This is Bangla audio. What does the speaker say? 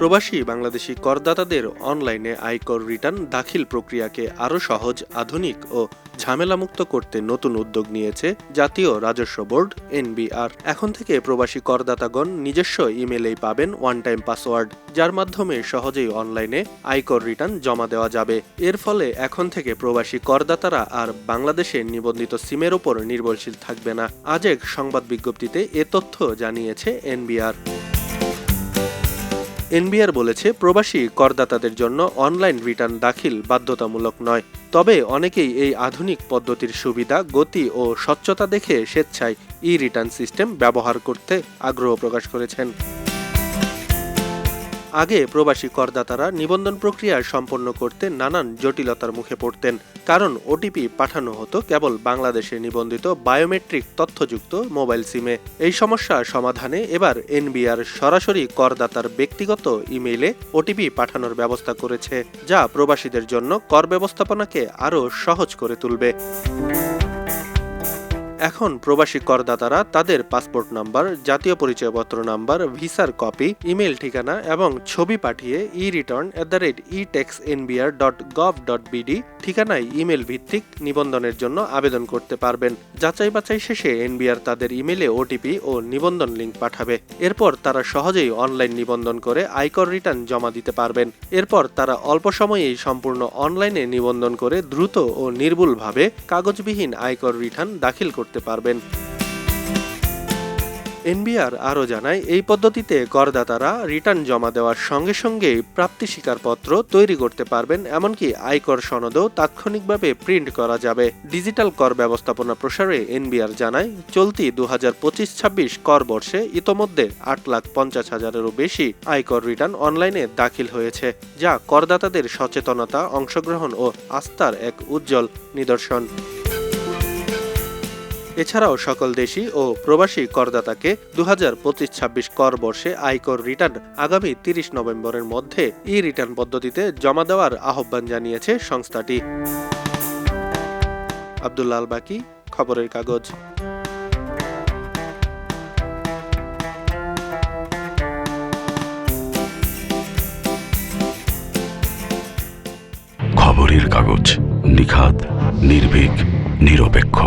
প্রবাসী বাংলাদেশি করদাতাদের অনলাইনে আয়কর রিটার্ন দাখিল প্রক্রিয়াকে আরও সহজ, আধুনিক ও ঝামেলামুক্ত করতে নতুন উদ্যোগ নিয়েছে জাতীয় রাজস্ব বোর্ড, এনবিআর। এখন থেকে প্রবাসী করদাতাগণ নিজস্ব ইমেলেই পাবেন ওয়ান টাইম পাসওয়ার্ড, যার মাধ্যমে সহজেই অনলাইনে আয়কর রিটার্ন জমা দেওয়া যাবে। এর ফলে এখন থেকে প্রবাসী করদাতারা আর বাংলাদেশে নিবন্ধিত সিমের ওপর নির্ভরশীল থাকবে না। আজ এক সংবাদ বিজ্ঞপ্তিতে এ তথ্য জানিয়েছে এনবিআর। এনবিআর বলেছে, প্রবাসী করদাতাদের জন্য অনলাইন রিটার্ন দাখিল বাধ্যতামূলক নয়। তবে অনেকেই এই আধুনিক পদ্ধতির সুবিধা, গতি ও স্বচ্ছতা দেখে স্বেচ্ছায় ই রিটার্ন সিস্টেম ব্যবহার করতে আগ্রহ প্রকাশ করেছেন। আগে প্রবাসী করদাতারা নিবন্ধন প্রক্রিয়া সম্পন্ন করতে নানান জটিলতার মুখে পড়তেন। কারণ ওটিপি পাঠানো হতো কেবল বাংলাদেশে নিবন্ধিত বায়োমেট্রিক তথ্যযুক্ত মোবাইল সিমে। এই সমস্যা সমাধানে এবার এনবিআর সরাসরি করদাতার ব্যক্তিগত ইমেইলে ওটিপি পাঠানোর ব্যবস্থা করেছে, যা প্রবাসীদের জন্য কর ব্যবস্থাপনাকে আরও সহজ করে তুলবে। এখন প্রবাসী করদাতারা তাদের পাসপোর্ট নাম্বার, জাতীয় পরিচয়পত্র নাম্বার, ভিসার কপি, ইমেল ঠিকানা এবং ছবি পাঠিয়ে e return at the rate e tax NBR dot gov dot BD ঠিকানায় ইমেল ভিত্তিক নিবন্ধনের জন্য আবেদন করতে পারবেন। যাচাই বাছাই শেষে এনবিআর তাদের ইমেলে ওটিপি ও নিবন্ধন লিঙ্ক পাঠাবে। এরপর তারা সহজেই অনলাইন নিবন্ধন করে আয়কর রিটার্ন জমা দিতে পারবেন। এরপর তারা অল্প সময়েই সম্পূর্ণ অনলাইনে নিবন্ধন করে দ্রুত ও নির্ভুলভাবে কাগজবিহীন আয়কর রিটার্ন দাখিল করতে পারবেন। এনবিআর আরও জানায়, এই পদ্ধতিতে করদাতারা রিটার্ন জমা দেওয়ার সঙ্গে সঙ্গে প্রাপ্তি স্বীকারপত্র তৈরি করতে পারবেন, এমনকি আয়কর সনদও তাৎক্ষণিকভাবে প্রিন্ট করা যাবে। ডিজিটাল কর ব্যবস্থাপনা প্রসারে এনবিআর জানায়, চলতি দু হাজার পঁচিশ ছাব্বিশ কর বর্ষে ইতোমধ্যে আট লাখ পঞ্চাশ হাজারেরও বেশি আয়কর রিটার্ন অনলাইনে দাখিল হয়েছে, যা করদাতাদের সচেতনতা, অংশগ্রহণ ও আস্থার এক উজ্জ্বল নিদর্শন। এছাড়াও সকল দেশি ও প্রবাসী করদাতাকে দু হাজার পঁচিশ ছাব্বিশ কর বর্ষে আয়কর রিটার্ন আগামী তিরিশ নভেম্বরের মধ্যে ই রিটার্ন পদ্ধতিতে জমা দেওয়ার আহ্বান জানিয়েছে সংস্থাটি। আব্দুল্লাহ আল বাকি, খবরের কাগজ। খবরের কাগজ নিখাত নির্ভীক, নিরপেক্ষ।